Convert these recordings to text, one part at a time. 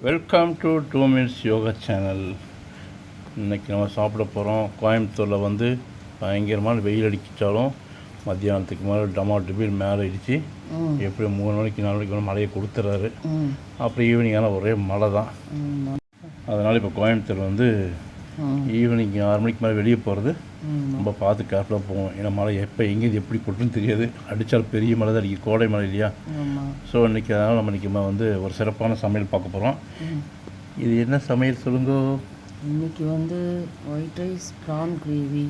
Welcome to two minutes yoga channel இன்றைக்கி நம்ம சாப்பிட போகிறோம் கோயம்புத்தூரில் வந்து பயங்கரமான வெயில் அடிச்சாலும் மத்தியானத்துக்கு மேலே டமா டிபில் மேலே இடித்து ம். எப்படி மூணு மணிக்கு நாலு மணிக்கு மேலே மழையை கொடுத்துறாரு. ம். அப்புறம் ஈவினிங் ஆனால் ஒரே மழை தான் அதனால் இப்போ கோயம்புத்தூர் வந்து ஈவினிங் ஆறு மணிக்கு மேலே வெளியே போகிறது ரொம்ப பார்த்து கேர்ஃபுல்லாக போவோம். ஏன்னா மழை எப்போ எங்கே இது எப்படி கொட்டுன்னு தெரியாது. அடித்தால் பெரிய மழை தான் அடிக்கும் கோடை மழை இல்லையா? ஸோ இன்றைக்கி அதனால் நம்ம இன்றைக்கி வந்து ஒரு சிறப்பான சமையல் பார்க்க போகிறோம் இது என்ன சமையல் சொல்லுங்க? இன்னைக்கு வந்து ஒயிட் ரைஸ் ப்ரான் கிரேவி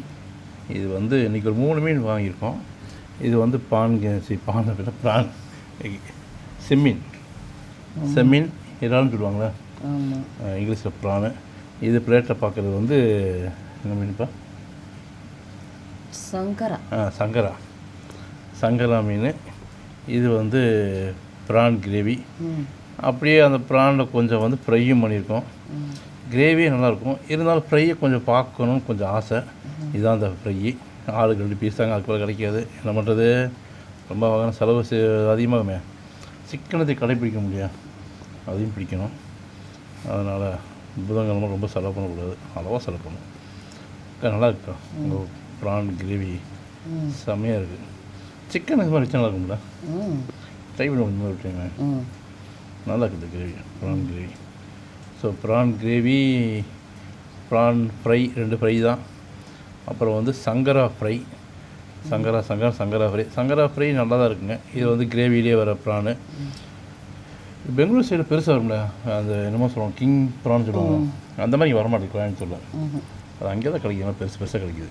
இது வந்து இன்றைக்கி ஒரு மூணு மீன் வாங்கியிருக்கோம். இது வந்து பான் பான் ப்ரான் செம்மீன். செம்மீன் இறால்னு சொல்லுவாங்களே? இங்கிலீஷில் ப்ரானு இது பிளேட்டில் பார்க்குறது வந்து என்ன மீன்ப்பா? சங்கரா. ஆ சங்கரா. சங்கரா மீன். இது வந்து ப்ரான் கிரேவி. அப்படியே அந்த ப்ரானில் கொஞ்சம் வந்து ஃப்ரையும் பண்ணியிருக்கோம். கிரேவி நல்லாயிருக்கும். இருந்தாலும் ஃப்ரையை கொஞ்சம் பார்க்கணும்னு கொஞ்சம் ஆசை. இதுதான் அந்த ஃப்ரை. ஆளுக்கு ரெண்டு பீஸ் தாங்க அதுக்கு மேலே கிடைக்காது. என்ன பண்ணுறது ரொம்ப வாங்கின செலவு அதிகமாகுமே. சிக்கனத்தை கடைப்பிடிக்க முடியாது. அதையும் பிடிக்கணும். அதனால் புதன்கிழமை ரொம்ப செலவு பண்ணக்கூடாது. அளவாக செலவு பண்ணணும். நல்லா இருக்கா? உங்கள் ப்ரான் கிரேவி செம்மையாக இருக்குது சிக்கன் இது மாதிரி நல்லா இருக்கும்ல? ட்ரை பண்ணி முடிஞ்சு விட்டுருங்க ம். நல்லா இருக்குது gravy. Prawn gravy. So prawn gravy prawn fry ரெண்டு ஃப்ரை தான். அப்புறம் வந்து சங்கரா ஃப்ரை. சங்கரா சங்கரா சங்கரா ஃப்ரை. சங்கரா ஃப்ரை நல்லா தான் இருக்குங்க. இது வந்து கிரேவிலே வர ப்ரானு. பெங்களூர் சைடு பெருசாக வரும்ல. அந்த என்னமோ சொல்லுவாங்க கிங் ப்ரான் சொல்லுவாங்க. அந்த மாதிரி வர மாட்டேங்குது கோயம்புத்தூரில் அது அங்கே தான் கிடைக்கும் பெருசு பெருசாக கிடைக்குது.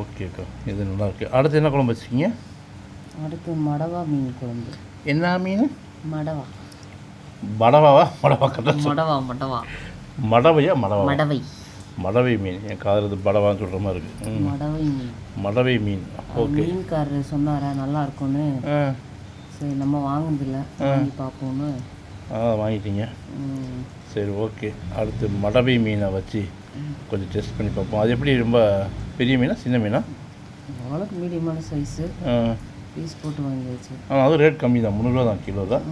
ஓகேக்கா இது நல்லா இருக்குது அடுத்து என்ன குழம்பு வச்சுக்கிங்க அடுத்து மடவா மீன் குழம்பு. என்ன மீன்? மடவா. மடவாவா? மடவா கரெக்டாக மடவா மடவா. மடவையா மடவா? மடவை. மடவை மீன். என் காதல் படவான்னு சொல்கிற மாதிரி இருக்குது மடவை மீன். மடவை மீன். ஓகே. மீன்காரர் சொன்னாரா நல்லா இருக்கும்னு. சரி நம்ம வாங்குனதில்ல. வாங்கி பார்ப்போம்னு. ஆ வாங்கிட்டீங்க. ம். சரி ஓகே. அடுத்து மடவை மீனை வச்சு கொஞ்சம் டெஸ்ட் பண்ணி பார்ப்போம். அது எப்படி ரொம்ப பெரிய மீனா சின்ன மீனா? ஓரளவுக்கு மீடியமான சைஸு. ஆ. பீஸ் போட்டு வாங்கியாச்சு. ஆனால் அதுவும் ரேட் கம்மி தான். முந்நூறுரூவா தான் கிலோ தான்.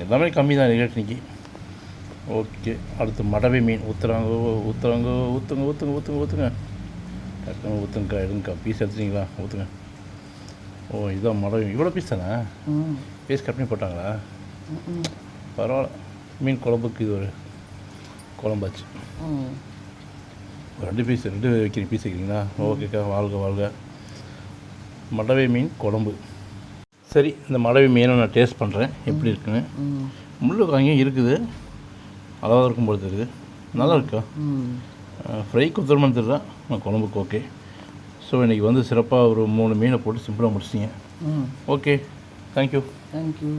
எல்லாமே கம்மி தான் ரேட் இன்னைக்கு. ஓகே. அடுத்து மடவை மீன். ஊற்றுறாங்க ஊற்றுறாங்க ஊற்றுங்க ஊற்றுங்க ஊற்றுங்க ஊற்றுங்க டக்குனு ஊற்றுங்கக்கா எடுங்கக்கா. பீஸ் எடுத்துட்டீங்களா? ஊற்றுங்க ஓ இதுதான் மடவை இவ்வளோ பீஸ் தானே? பீஸ் கட் பண்ணி போட்டாங்களா? பரவாயில்ல. மீன் குழம்புக்கு இது ஒரு குழம்பாச்சு. ரெண்டு பீஸ் ரெண்டு வைக்கிறீங்க பீஸ் வைக்கிறீங்களா? ஓகேக்கா வாழ்க வாழ்க. மடவை மீன் குழம்பு. சரி இந்த மடவை மீனை நான் டேஸ்ட் பண்ணுறேன் எப்படி இருக்குன்னு. ம். முள்ளு அங்கேயும் இருக்குது. அளவாக இருக்கும் பொழுது இருக்குது நல்லா இருக்கா? ஃப்ரை குத்துறமான்னு தெரியல. நான் குழம்புக்கு ஓகே ஸோ இன்றைக்கி வந்து சிறப்பாக ஒரு மூணு மீனை போட்டு சிம்பிளாக முடிச்சிங்க ம். Okay thank you thank you